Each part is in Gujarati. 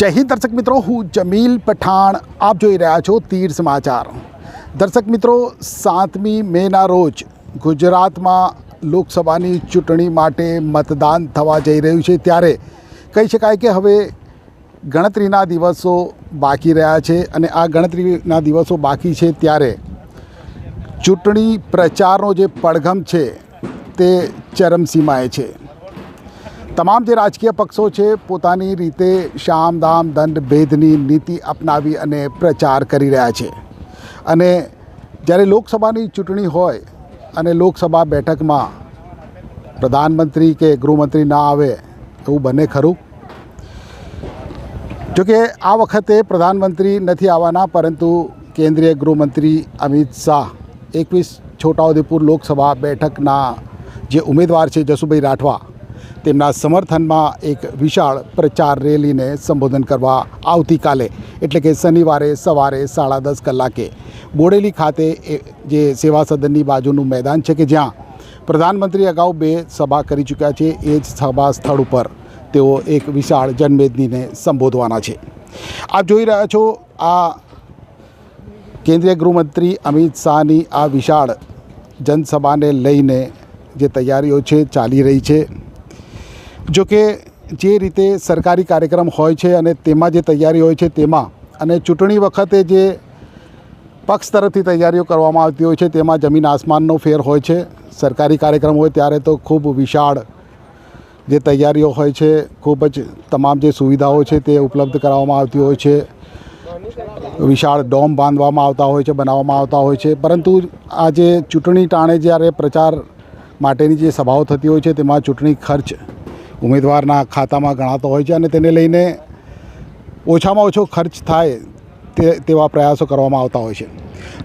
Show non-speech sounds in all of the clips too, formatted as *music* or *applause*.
જય હિન્દ દર્શક મિત્રો, હું જમીલ પઠાણ. આપ જોઈ રહ્યા છો તીર સમાચાર. દર્શક મિત્રો, સાતમી મેના રોજ ગુજરાતમાં લોકસભાની ચૂંટણી માટે મતદાન થવા જઈ રહ્યું છે. ત્યારે કહી શકાય કે હવે ગણતરીના દિવસો બાકી રહ્યા છે અને આ ગણતરીના દિવસો બાકી છે ત્યારે ચૂંટણી પ્રચારનો જે પડઘમ છે તે ચરમસીમાએ છે. તમામ જે રાજકીય પક્ષો છે, પોતાની રીતે શામ, દામ, દંડ, ભેદની નીતિ અપનાવી અને પ્રચાર કરી રહ્યા છે. અને જ્યારે લોકસભાની ચૂંટણી હોય અને લોકસભા બેઠકમાં પ્રધાનમંત્રી કે ગૃહમંત્રી ના આવે, એવું બને ખરું? જોકે આ વખતે પ્રધાનમંત્રી નથી આવવાના, પરંતુ કેન્દ્રીય ગૃહમંત્રી અમિત શાહ એકવીસ છોટાઉદેપુર લોકસભા બેઠકના જે ઉમેદવાર છે જસુભાઈ રાઠવા તેમના સમર્થનમાં એક વિશાળ પ્રચાર રેલીને સંબોધન કરવા આવતીકાલે, એટલે કે શનિવારે સવારે સાડા દસ કલાકે. બોડેલી ખાતે જે સેવા સદનની બાજુનું મેદાન છે કે જ્યાં પ્રધાનમંત્રી અગાઉ બે સભા કરી ચૂક્યા છે, એ જ સભા સ્થળ ઉપર તેઓ એક વિશાળ જનમેદનીને સંબોધવાના છે. આપ જોઈ રહ્યા છો, આ કેન્દ્રીય ગૃહમંત્રી અમિત શાહની આ વિશાળ જનસભાને લઈને જે તૈયારીઓ છે, ચાલી રહી છે. જો કે જે રીતે સરકારી કાર્યક્રમ હોય છે અને તેમાં જે તૈયારી હોય છે તેમાં, અને ચૂંટણી વખતે જે પક્ષ તરફથી તૈયારીઓ કરવામાં આવતી હોય છે, તેમાં જમીન આસમાનનો ફેર હોય છે. સરકારી કાર્યક્રમ હોય ત્યારે તો ખૂબ વિશાળ જે તૈયારીઓ હોય છે, ખૂબ જ તમામ જે સુવિધાઓ છે તે ઉપલબ્ધ કરાવવામાં આવતી હોય છે. વિશાળ ડોમ બાંધવામાં આવતા હોય છે, બનાવવામાં આવતા હોય છે. પરંતુ આ જે ચૂંટણી ટાણે જ્યારે પ્રચાર માટેની જે સભાઓ થતી હોય છે, તેમાં ચૂંટણી ખર્ચ ઉમેદવારના ખાતામાં ગણાતો હોય છે અને તેને લઈને ઓછામાં ઓછો ખર્ચ થાય તે તેવા પ્રયાસો કરવામાં આવતા હોય છે.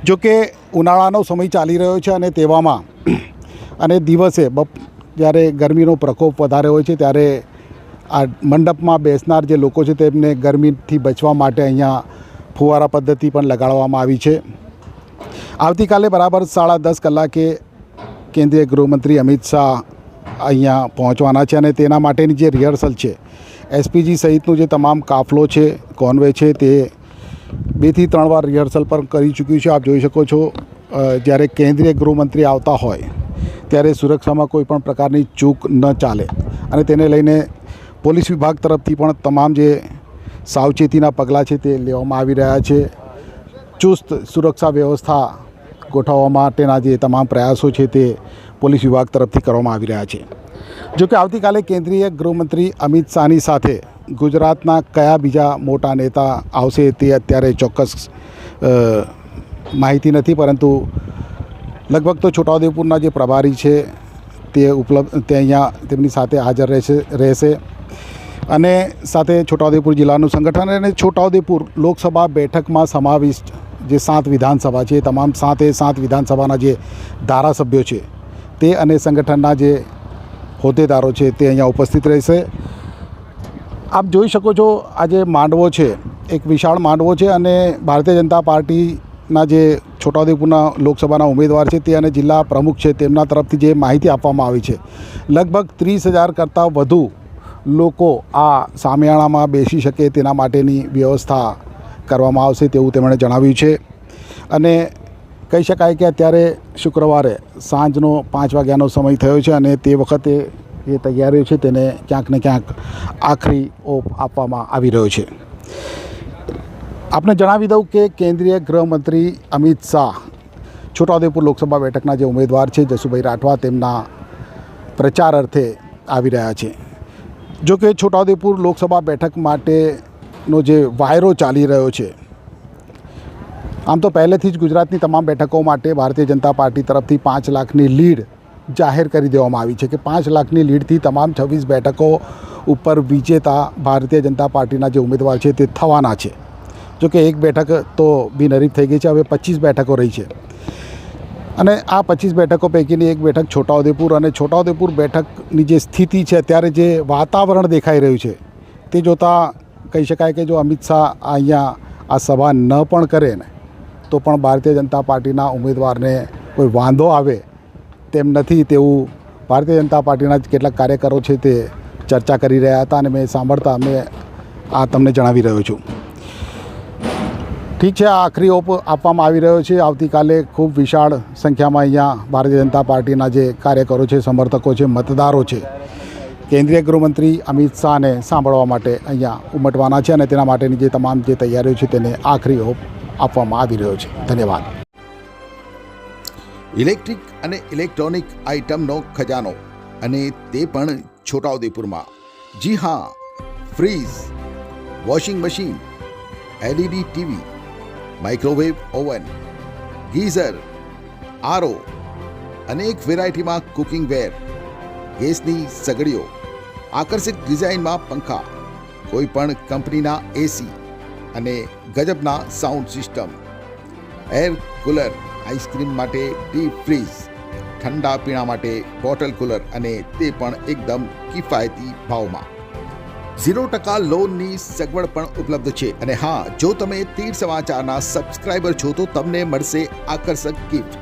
જો કે ઉનાળાનો સમય ચાલી રહ્યો છે અને તેવામાં *clears throat* અને દિવસે બપ જ્યારે ગરમીનો પ્રકોપ વધારે હોય છે ત્યારે આ મંડપમાં બેસનાર જે લોકો છે તેમને ગરમીથી બચવા માટે અહીંયા ફુવારા પદ્ધતિ પણ લગાડવામાં આવી છે. આવતીકાલે બરાબર સાડા દસ કલાકે કેન્દ્રીય ગૃહમંત્રી અમિત શાહ અહીંયા પહોંચવાના છે અને તેના માટેની જે રિહર્સલ છે એસપીજી સહિતનું જે તમામ કાફલો છે, કોન્વે છે, તે બેથી ત્રણ વાર રિહર્સલ પણ કરી ચૂક્યું છે. આપ જોઈ શકો છો જ્યારે કેન્દ્રીય ગૃહમંત્રી આવતા હોય, ત્યારે સુરક્ષામાં કોઈ પણ પ્રકારની ચૂક ન ચાલે. અને તેને લઈને પોલીસ વિભાગ તરફથી પણ તમામ જે સાવચેતીના પગલાં છે તે લેવામાં આવી રહ્યા છે. ચુસ્ત સુરક્ષા વ્યવસ્થા ગોઠવવા માટેના જે તમામ પ્રયાસો છે તે પોલીસ વિભાગ તરફથી કરવામાં આવી રહ્યા છે. જોકે આવતીકાલે કેન્દ્રીય ગૃહમંત્રી અમિત શાહની સાથે ગુજરાતના કયા બીજા મોટા નેતા આવશે તે અત્યારે ચોક્કસ માહિતી નથી, પરંતુ લગભગ તો છોટાઉદેપુરના જે પ્રભારી છે તે ઉપલબ્ધ, તે અહીંયા તેમની સાથે હાજર રહેશે રહેશે. અને સાથે છોટાઉદેપુર જિલ્લાનું સંગઠન અને છોટાઉદેપુર લોકસભા બેઠકમાં સમાવિષ્ટ જે સાત વિધાનસભા છે તમામ સાતે સાત વિધાનસભાના જે ધારાસભ્યો છે, તે અને સંગઠનના જે હોદ્દેદારો છે, તે અહીંયા ઉપસ્થિત રહેશે. આપ જોઈ શકો છો, આ જે માંડવો છે, એક વિશાળ માંડવો છે અને ભારતીય જનતા પાર્ટીના જે છોટાઉદેપુરના લોકસભાના ઉમેદવાર છે, તે અને જિલ્લા પ્રમુખ છે, તેમના તરફથી જે માહિતી આપવામાં આવી છે, લગભગ ત્રીસ હજાર કરતાં વધુ લોકો આ સામિયાણામાં બેસી શકે તેના માટેની વ્યવસ્થા કરવામાં આવશે તેવું તેમણે જણાવ્યું છે. અને કહી શકાય કે અત્યારે શુક્રવારે સાંજનો પાંચ વાગ્યાનો સમય થયો છે અને તે વખતે જે તૈયારીઓ છે તેને ક્યાંક ને ક્યાંક આખરી ઓપ આપવામાં આવી રહ્યો છે. આપને જણાવી દઉં કે કેન્દ્રીય ગૃહમંત્રી અમિત શાહ છોટાઉદેપુર લોકસભા બેઠકના જે ઉમેદવાર છે જસુભાઈ રાઠવા તેમના પ્રચાર અર્થે આવી રહ્યા છે. જો કે છોટાઉદેપુર લોકસભા બેઠક માટેનો જે વાયરો ચાલી રહ્યો છે. આમ તો પહેલેથી જ ગુજરાતની તમામ બેઠકો માટે ભારતીય જનતા પાર્ટી તરફથી પાંચ લાખની લીડ જાહેર કરી દેવામાં આવી છે કે પાંચ લાખની લીડથી તમામ છવ્વીસ બેઠકો ઉપર વિજેતા ભારતીય જનતા પાર્ટીના જે ઉમેદવાર છે તે થવાના છે. જો કે એક બેઠક તો બિનહરીફ થઈ ગઈ છે, હવે પચીસ બેઠકો રહી છે. અને આ પચીસ બેઠકો પૈકીની એક બેઠક છોટાઉદેપુર અને છોટાઉદેપુર બેઠકની જે સ્થિતિ છે, અત્યારે જે વાતાવરણ દેખાઈ રહ્યું છે, તે જોતાં કહી શકાય કે જો અમિત શાહ અહીંયા આ સભા ન પણ કરે ને, તો પણ ભારતીય જનતા પાર્ટીના ઉમેદવારને કોઈ વાંધો આવે તેમ નથી તેવું ભારતીય જનતા પાર્ટીના કેટલાક કાર્યકરો છે તે ચર્ચા કરી રહ્યા હતા અને મેં સાંભળતા મેં આ તમને જણાવી રહ્યો છું. ઠીક છે, આ આખરી ઓપ આપવામાં આવી રહ્યો છે. આવતીકાલે ખૂબ વિશાળ સંખ્યામાં અહીંયા ભારતીય જનતા પાર્ટીના જે કાર્યકરો છે, સમર્થકો છે, મતદારો છે કેન્દ્રીય ગૃહમંત્રી અમિત શાહને સાંભળવા માટે અહીંયા ઉમટવાના છે અને તેના માટેની જે તમામ જે તૈયારીઓ છે તેને આખરી હોપ આપવામાં આવી રહ્યો છે. ધન્યવાદ. ઇલેક્ટ્રિક અને ઇલેક્ટ્રોનિક આઇટમનો ખજાનો અને તે પણ છોટાઉદેપુરમાં. જી હા, fridge, washing machine, LED TV, microwave oven, geyser, RO અનેક વેરાયટીમાં કુકિંગ વેર, ગેસની સગડીઓ આકર્ષક ડિઝાઇનમાં પંખા, કોઈ પણ કંપનીના એસી અને ગજબના sound system air cooler ice cream માટે ડીપ ફ્રીઝ ઠંડા પીણા માટે બોટલ કુલર અને તે પણ એકદમ કિફાયતી ભાવમાં. ઝીરો ટકા લોનની સગવડ પણ ઉપલબ્ધ છે અને હા, જો તમે તીર સમાચારના સબસ્ક્રાઇબર છો તો તમને મળશે આકર્ષક ગિફ્ટ